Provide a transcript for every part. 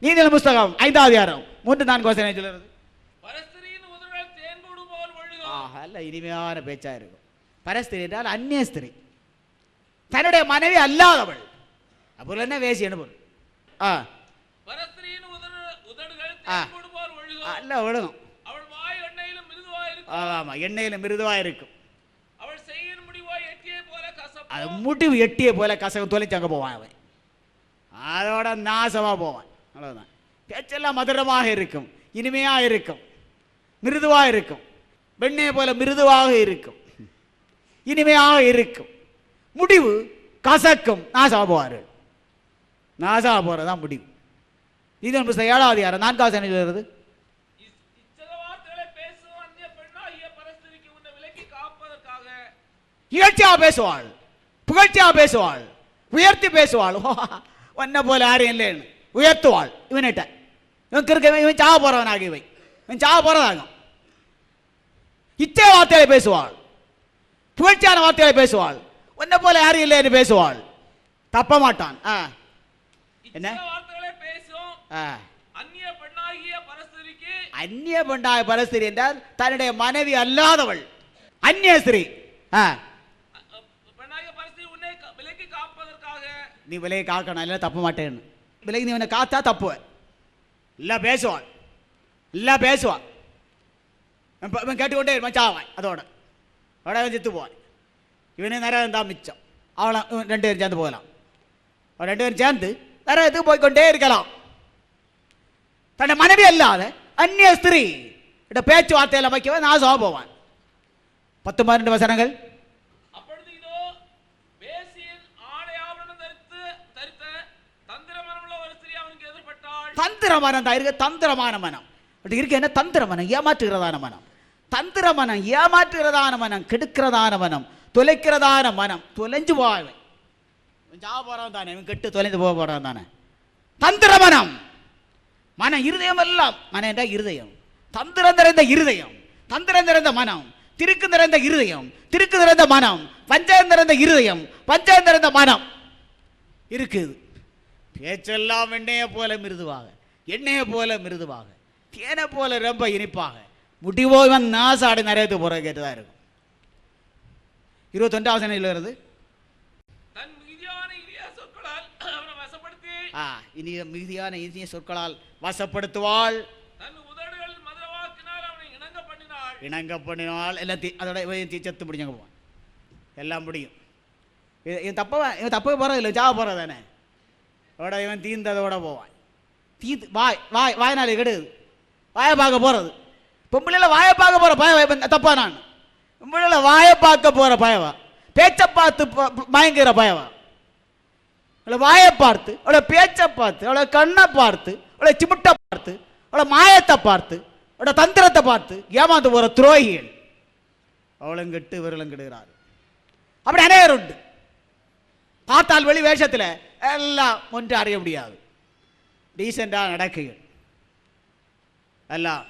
நீதிகள் புஸ்தகம் ஐந்தாவது அதிகாரம் மூன்று நான்கு வசனம் சொல்லுறது. நல்ல இனிமையான பேச்சா இருக்கும். பரஸ்திரி என்றால் அந்நிய ஸ்திரீ தன்னுடைய மனைவி அல்லாதவள். அப்போ என்ன வேசியன்னு பொருள்? ஆ. அல்ல ஒழுகும். ஆமாம் எண்ணெயில் மிருதுவாக இருக்கும். அது முடிவு எட்டிய போல கசகு தொலைச்சு அங்கே போவான் அவன். அதோட நாசமாக போவான். அவ்வளோதான் பேச்செல்லாம் மதுரமாக இருக்கும் இனிமையாக இருக்கும் மிருதுவாக இருக்கும். வெண்ணெய் போல மிருதுவாக இருக்கும் இனிமையாக இருக்கும். முடிவு கசக்கும் நாசா போவார் நாசா போகிறது தான் முடிவு. இது புஸ்தகம் ஏழாவது அதிகாரம் நான்காவது என்ன சொல்கிறது இச்- இகழ்ச்சியாக பேசுவாள் புகழ்ச்சியாக பேசுவாள் உயர்த்தி பேசுவாள். ஒன்ன போல யாரும் இல்லைன்னு. உயர்த்துவாள் இவனிட்ட இவன் கிறுக்க இவன் சாக போறவனாக இவை. இவன் சாக போறதாகும் இச்சை வார்த்தைகளை பேசுவாள். புகழ்ச்சியான வார்த்தைகளை பேசுவாள். ஒன்ன போல யாரும் இல்லைன்னு பேசுவாள். தப்ப மாட்டான் ஆ. என்ன? அந்நிய பெண்ணாகிய பரஸ்திரி என்றால் தன்னுடைய மனைவி அல்லாதவள். அந்நிய ஸ்திரீ. ஆ. உன்னை நீ விலையை காக்கணும் இல்லை தப்ப மாட்டேன்னு விலகி நீ இவனை காத்தா தப்புவேன் இல்லை பேசுவான். இல்லை பேசுவான். இவன் இவன் கேட்டுக்கொண்டே இருப்பான் சாவான் அதோட. அதோட அவன் செத்து போவான் இவனே நிறைய தான் மிச்சம். அவளை இவன் ரெண்டு பேரும் சேர்ந்து போகலாம். அவன் ரெண்டு பேரும் சேர்ந்து நரகத்துக்கு போய்க்கொண்டே இருக்கலாம். தன்னை மனைவி அல்லாத அந்நிய ஸ்திரீ இட பேச்சுவார்த்தையில் வைக்கவே நாசமாக போவான் பத்து பன்னெண்டு வசனங்கள். எதிர்பட்டாள் தந்திர மனம் தான் இருக்கு தந்திரமான மனம். அப்படி இருக்கு என்ன? தந்திர மனம் ஏமாற்றுகிறதான மனம். தந்திர மனம் ஏமாற்றுகிறதான மனம் கெடுக்கிறதான மனம் தொலைக்கிறதான மனம் தொலைஞ்சு போவேன் ஜாவ போறான் தானே இவன் கெட்டு தொலைந்து போக போறான் தானே. தந்திர மனம் மனம் இருதயம் எல்லாம் மனம் என்றால் இருதயம். தந்திரம் நிறைந்த இருதயம் தந்திரம் நிறைந்த மனம் திருக்கு நிறைந்த இருதயம் திருக்கு நிறைந்த மனம் பஞ்சம் நிறைந்த இருதயம் பஞ்சம் நிறைந்த மனம். இருக்குது. பேச்செல்லாம் வெண்ணையை போல மிருதுவாக. எண்ணெயை போல மிருதுவாக தேனை போல ரொம்ப இனிப்பாக. முடிவோ இவன் நாசாடு நிறையத்து போகிற கேட்டுதான் இருக்கும். இருபத்தொண்டாவது சனையில் வருது? தன் இனிய மிகுதியான இனிய சொற்களால் வசப்படுத்துவாள். தன் இணங்க பண்ணினால் எல்லாம் தீ அதோட இவன் தீ செத்து பிடிச்சங்க போவான். எல்லாம் முடியும். இது- இவன் தப்ப இவன் தப்ப போகிறது இல்லை ஜாவ போகிறது தானே அதோட இவன் தீந்ததோட போவான். தீது வாய் வாய் வாய்னால கெடுது. வாயை பார்க்க போகிறது பொம்பளையில் வாயை பார்க்க போகிற பய தப்பா நான்? பொம்பளையில் வாயை பார்க்க போகிற பயவா? பேச்சை பார்த்து ப- மயங்குகிற பயவா? அவளை வாயை பார்த்து அவளை பேச்சை பார்த்து அவளை கண்ணை பார்த்து அவளை சிமிட்டை பார்த்து அவளை மாயத்தை பார்த்து அவளோட தந்திரத்தை பார்த்து ஏமாந்து போகிற துரோகிகள். அவளும் கெட்டு விரலும் கெடுகிறார் அப்படி அநேகர் உண்டு. பார்த்தால் வெளி வேஷத்தில் எல்லாம் ஒன்று அறிய முடியாது. டீசெண்டாக நடக்கைகள் எல்லாம்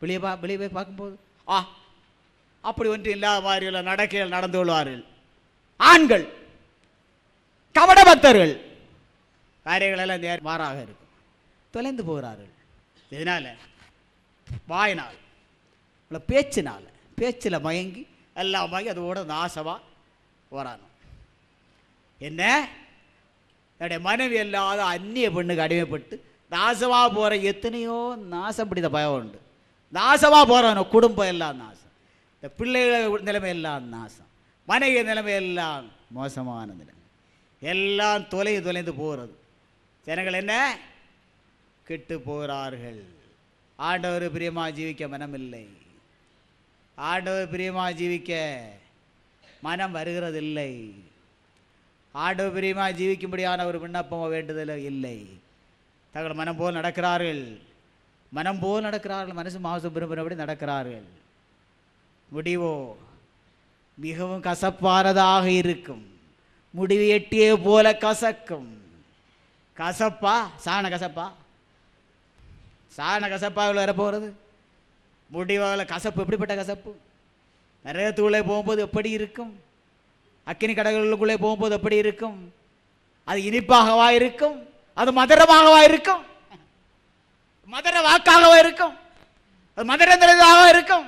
வெளியே பா வெளியே போய் பார்க்கும்போது ஆ அப்படி ஒன்று இல்லாத மாதிரியில் நடக்கைகள் நடந்து கொள்வார்கள். ஆண்கள் கபட பக்தர்கள் காரியங்கள் எல்லாம் நேர் மாறாக இருக்கும். தொலைந்து போகிறார்கள். இதனால வாயினால் உள்ள பேச்சினால் பேச்சில் மயங்கி எல்லாம் மயங்கி அதோட நாசமாக போறானோ. என்ன? என்னுடைய மனைவி இல்லாத அந்நிய பெண்ணுக்கு அடிமைப்பட்டு நாசமாக போகிற எத்தனையோ நாசம் பிடித்த பயம் உண்டு. நாசமாக போகிறவன குடும்பம் எல்லாம் நாசம். இந்த பிள்ளைகள் நிலைமை எல்லாம் நாசம். மனைவி நிலைமை எல்லாம் மோசமான நிலைமை. எல்லாம் தொலை தொலைந்து போகிறது ஜனங்கள் என்ன? கெட்டு போகிறார்கள் ஆண்டவர் பிரியமாக ஜீவிக்க மனமில்லை. ஆண்டவர் பிரியமாக ஜீவிக்க மனம் வருகிறதில்லை. ஆண்டவர் பிரியமாக ஜீவிக்கும்படியான ஒரு விண்ணப்பமோ வேண்டுதலோ இல்லை. தங்கள் மனம் போல் நடக்கிறார்கள். மனம் போல் நடக்கிறார்கள். மனசு மாசு விரும்பினபடி நடக்கிறார்கள். முடிவோ? மிகவும் கசப்பானதாக இருக்கும். முடிவு எட்டியே போல கசக்கும். கசப்பா? சாண கசப்பா? சாண கசப்பா இவ்வளோ வரப்போகிறது? முடிவாக கசப்பு எப்படிப்பட்ட கசப்பு? நரகத்துக்குள்ளே போகும்போது எப்படி இருக்கும்? அக்கினி கடகளுக்குள்ளே போகும்போது எப்படி இருக்கும்? அது இனிப்பாகவா இருக்கும்? அது மதுரமாகவா இருக்கும்? மதுர வாக்காகவா இருக்கும்? அது மதுரந்திரதாக இருக்கும்?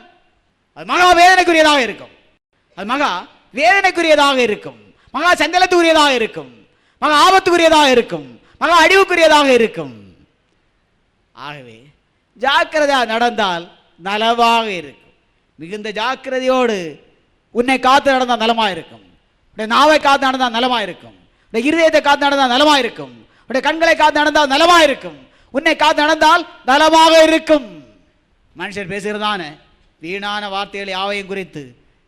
அது மகா வேதனைக்குரியதாக இருக்கும். அது மகா வேதனைக்குரியதாக இருக்கும். மகா சஞ்சலத்துக்குரியதாக இருக்கும். மகா ஆபத்துக்குரியதாக இருக்கும். மகா அழிவுக்குரியதாக இருக்கும். ஆகவே ஜாக்கிரதையா நடந்தால் நலவாக இருக்கும். மிகுந்த ஜாக்கிரதையோடு உன்னை காத்து நடந்தால் நலமாக இருக்கும். உடைய நாவை காத்து நடந்தால் நலமாக இருக்கும். உடைய இருதயத்தை காத்து நடந்தால் நலமாக இருக்கும். உடைய கண்களை காத்து நடந்தால் நலமாக இருக்கும். உன்னை காத்து நடந்தால் நலமாக இருக்கும். மனுஷர் பேசுகிறதான வீணான வார்த்தைகள் யாவையும் குறித்து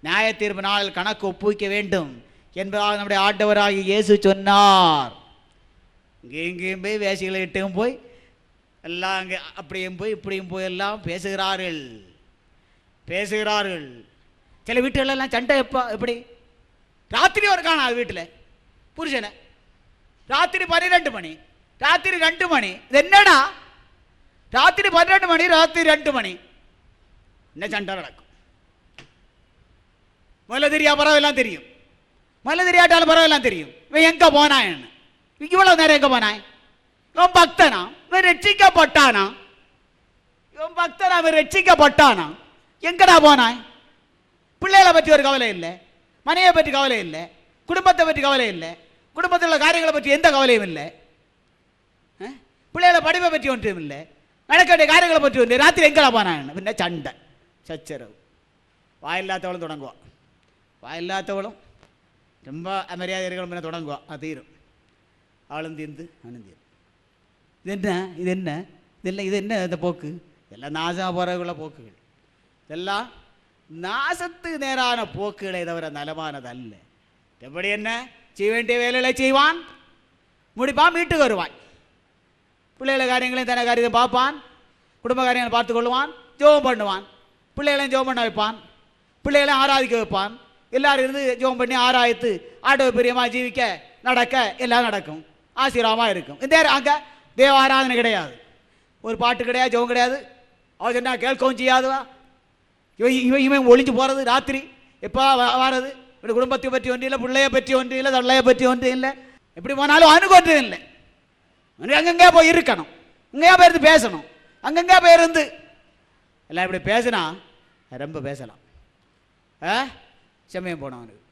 நியாய தீர்ப்பு நாளில் கணக்கு ஒப்புவிக்க வேண்டும் என்பதாக நம்முடைய ஆண்டவராகி இயேசு சொன்னார். இங்கே இங்கேயும் போய் வேசிகளை இட்டும் போய் எல்லாம் அங்கே அப்படியும் போய் இப்படியும் போய் எல்லாம் பேசுகிறார்கள். பேசுகிறார்கள். சில வீட்டுகளெல்லாம் சண்டை எப்போ எப்படி? ராத்திரி ஒரு காணாது வீட்டில். புருஷனை. ராத்திரி பன்னிரெண்டு மணி. ராத்திரி ரெண்டு மணி. இது என்னடா? ராத்திரி பன்னிரெண்டு மணி ராத்திரி ரெண்டு மணி. என்ன சண்டை நடக்கும்? முதல்ல தெரியா பரவாயில்லாம் தெரியும். முதல்ல தெரியாட்டாலும் பரவாயில்லாம் தெரியும். இவன் எங்கே போனான் இவ்வளோ நேரம் எங்கே போனான் இவன் பக்தனா? இவன் ரட்சிக்கப்பட்டானா? இவன் பக்தனா? இவன் ரட்சிக்கப்பட்டானா? எங்கடா போனான் பிள்ளைகளை பற்றி ஒரு கவலை இல்லை. மனையை பற்றி கவலை இல்லை. குடும்பத்தை பற்றி கவலை இல்லை. குடும்பத்தில் உள்ள காரியங்களை பற்றி எந்த கவலையும் இல்லை. பிள்ளைகளை படிப்பை பற்றி ஒன்றும் இல்லை. நடக்க வேண்டிய காரியங்களை பற்றி ஒன்று ராத்திரி எங்கடா போனான் பின்ன சண்டை. சச்சரவு. வாயில்லாதவளும் தொடங்குவான் வாயில்லாதவளும் ரொம்ப மரியாதை இருக்கணும் பின்ன தொடங்குவான் அது தீரும். அவளும் தீர்ந்து அவனும் தீரும். இது என்ன? இது என்ன? இதெல்லாம் இது என்ன இந்த போக்கு? இதெல்லாம் நாசமாக போகிறவுள்ள போக்குகள். இதெல்லாம் நாசத்துக்கு நேரான போக்குகளை தவிர நலமானது அல்ல எப்படி என்ன? செய்ய வேண்டிய வேலைகளை செய்வான். முடிப்பான் வீட்டுக்கு வருவான் பிள்ளைகள காரியங்களையும் தன காரியத்தை பார்ப்பான். குடும்ப காரியங்களை பார்த்து கொள்வான் ஜோபம் பண்ணுவான். பிள்ளைகளையும் ஜெபம் பண்ண வைப்பான். பிள்ளைகளையும் ஆராதிக்க வைப்பான். எல்லாரும் இருந்து ஜெபம் பண்ணி ஆராய்த்து ஆட்டோ பிரியமாக ஜீவிக்க நடக்க எல்லாம் நடக்கும். ஆசீர்வாதமாக இருக்கும். இந்த அங்கே தேவ ஆராதனை கிடையாது. ஒரு பாட்டு கிடையாது ஜோகம் கிடையாது. அவன் சொன்னா கேட்கவும் செய்யாதுவா? இவன் இவன் இவன் ஒளிஞ்சு போகிறது ராத்திரி. எப்போ வர்றது? இப்படி குடும்பத்தை பற்றி ஒன்றும் இல்லை பிள்ளைய பற்றி ஒன்றும் இல்லை தள்ளைய பற்றி ஒன்றும் இல்லை. எப்படி போனாலும் அவனுக்கு இல்லை. அவனுக்கு அங்கங்கே போய் இருக்கணும். அங்கேயா போயிருந்து பேசணும். அங்கங்கே போயிருந்து எல்லாம் இப்படி பேசினா ரொம்ப பேசலாம். ஆ? செம்மையம் போனோம் அவனுக்கு.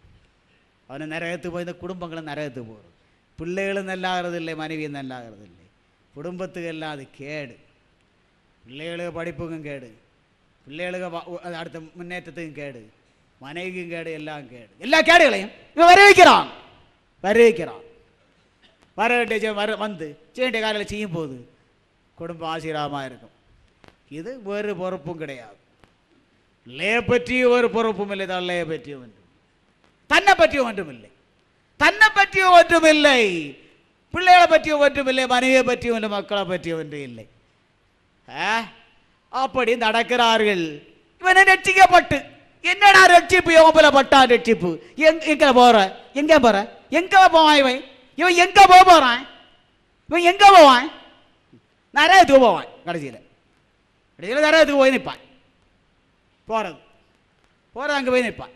அவனை நரகத்துக்கு போய் இந்த குடும்பங்களும் நரகத்துக்கு போகிறோம் பிள்ளைகளும் நல்லாகிறது இல்லை மனைவியும் நல்லாகிறது இல்லை. குடும்பத்துக்கு எல்லாம் அது கேடு. பிள்ளைகளுக்கு படிப்புக்கும் கேடு. பிள்ளைகளுக்கு அடுத்த முன்னேற்றத்துக்கும் கேடு. மனைவிக்கும் கேடு எல்லாம் கேடு. எல்லா கேடுகளையும் இவன் வர வைக்கிறான் வர வைக்கிறான் வர வேண்டிய வர வந்து செய்ய வேண்டிய காலையில் செய்யும் போது குடும்பம் ஆசீர்வாதமாக இருக்கும். இது வேறு பொறுப்பும் கிடையாது. லே பற்றி ஒரு பொறுப்பும் இல்லை தள்ளையை பற்றி ஒன்றும் தன்னை பற்றி ஒன்றும் இல்லை. தன்னை பற்றியும் ஒன்றும் இல்லை. பிள்ளைகளை பற்றியும் ஒன்றும் இல்லை. மனைவியை பற்றி ஒன்று மக்களை பற்றி ஒன்றும் இல்லை. ஆ? அப்படி நடக்கிறார்கள். இவனை ரட்சிக்கப்பட்டு என்னடா ரட்சிப்பு? எவன் போல பட்டான் ரட்சிப்பு. எங்க எங்கே போற? எங்க போற? எங்க போவான் இவன்? இவன் எங்க போக போறான்? இவன் எங்க போவான்? நரகத்துக்கு போவான் கடைசியில். கடைசியில் நரகத்துக்கு போய் நிற்பான். போறது. போற அங்கே போய் நிற்பான்.